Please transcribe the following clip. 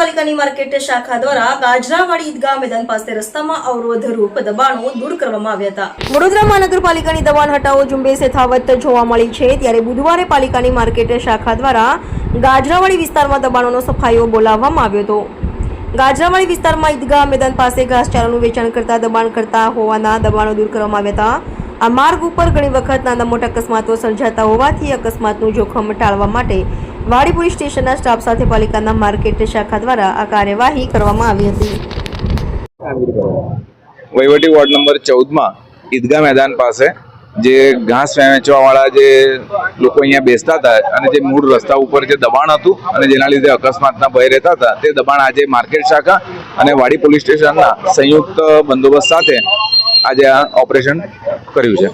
મહાનગરપાલિકાની માર્કેટ શાખા દ્વારા ગાજરાવાડી ઈદગાહ મેદાન પાસે રસ્તામાં અવરોધરૂપ દબાણો દૂર કરવામાં આવ્યા હતા. વડોદરા મહાનગરપાલિકાની દબાણ હટાવો ઝુંબેશ યથાવત જોવા મળી છે. ત્યારે બુધવારે પાલિકાની માર્કેટ શાખા દ્વારા ગાજરાવાડી વિસ્તારમાં દબાણોનો સફાઈઓ બોલાવવામાં આવ્યો હતો. ગાજરાવાડી વિસ્તારમાં ઈદગાહ મેદાન પાસે ઘાસચારાનું વેચાણ કરતા, દબાણ કરતા હોવાના દબાણો દૂર કરવામાં આવ્યા હતા. આ માર્ગ ઉપર ઘણી વખત નાના મોટા અકસ્માતો સર્જાતા હોવાથી અકસ્માતનું જોખમ ટાળવા માટે વાડી પોલીસ સ્ટેશનના સ્ટાફ સાથે પાલિકાના માર્કેટ શાખા દ્વારા આ કાર્યવાહી કરવામાં આવી હતી. વહીવટી વોર્ડ નંબર ચૌદમાં ઈદગાહ મેદાન પાસે જે ઘાસ વેચવાવાળા જે લોકો અહીંયા બેસતા હતા અને જે મૂળ રસ્તા ઉપર જે દબાણ હતું અને જેના લીધે અકસ્માતના ભય રહેતા હતા, તે દબાણ આજે માર્કેટ શાખા અને વાડી પોલીસ સ્ટેશનના સંયુક્ત બંદોબસ્ત સાથે આજે આ ઓપરેશન કર્યું છે.